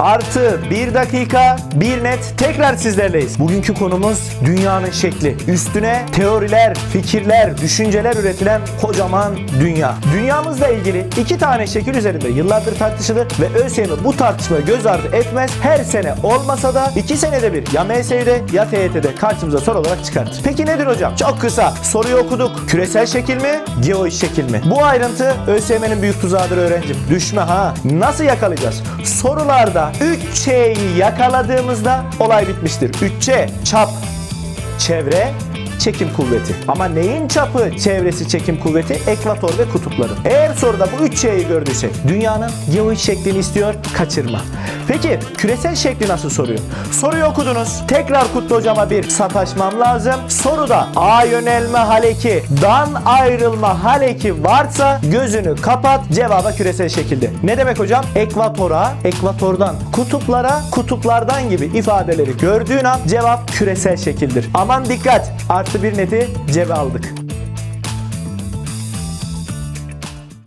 artı 1 dakika 1 net tekrar sizlerleyiz. Bugünkü konumuz dünyanın şekli. Üstüne teoriler, fikirler, düşünceler üretilen kocaman dünya. Dünyamızla ilgili iki tane şekil üzerinde yıllardır tartışılır ve ÖSYM bu tartışmayı göz ardı etmez. Her sene olmasa da iki senede bir ya MS'de ya TYT'de karşımıza soru olarak çıkartır. Peki nedir hocam? Çok kısa. Soruyu okuduk. Küresel şekil mi? Geoid şekil mi? Bu ayrıntı ÖSYM'nin büyük tuzağıdır öğrencim. Düşme ha. Nasıl yakalayacağız? Sorularda 3Ç'yi yakaladığımızda olay bitmiştir. 3Ç çap, çevre, çekim kuvveti. Ama neyin çapı, çevresi, çekim kuvveti? Ekvator ve kutupların. Eğer soruda bu üç şeyi gördüysek dünyanın geoid şeklini istiyor, kaçırma. Peki küresel şekli nasıl soruyor? Soruyu okudunuz. Tekrar Kutlu hocama bir sataşmam lazım. Soruda A yönelme haleki, dan ayrılma haleki varsa gözünü kapat. Cevaba küresel şekilde. Ne demek hocam? Ekvatora, ekvatordan, kutuplara, kutuplardan gibi ifadeleri gördüğün an cevap küresel şekildir. Aman dikkat! Artı bir neti cebe aldık.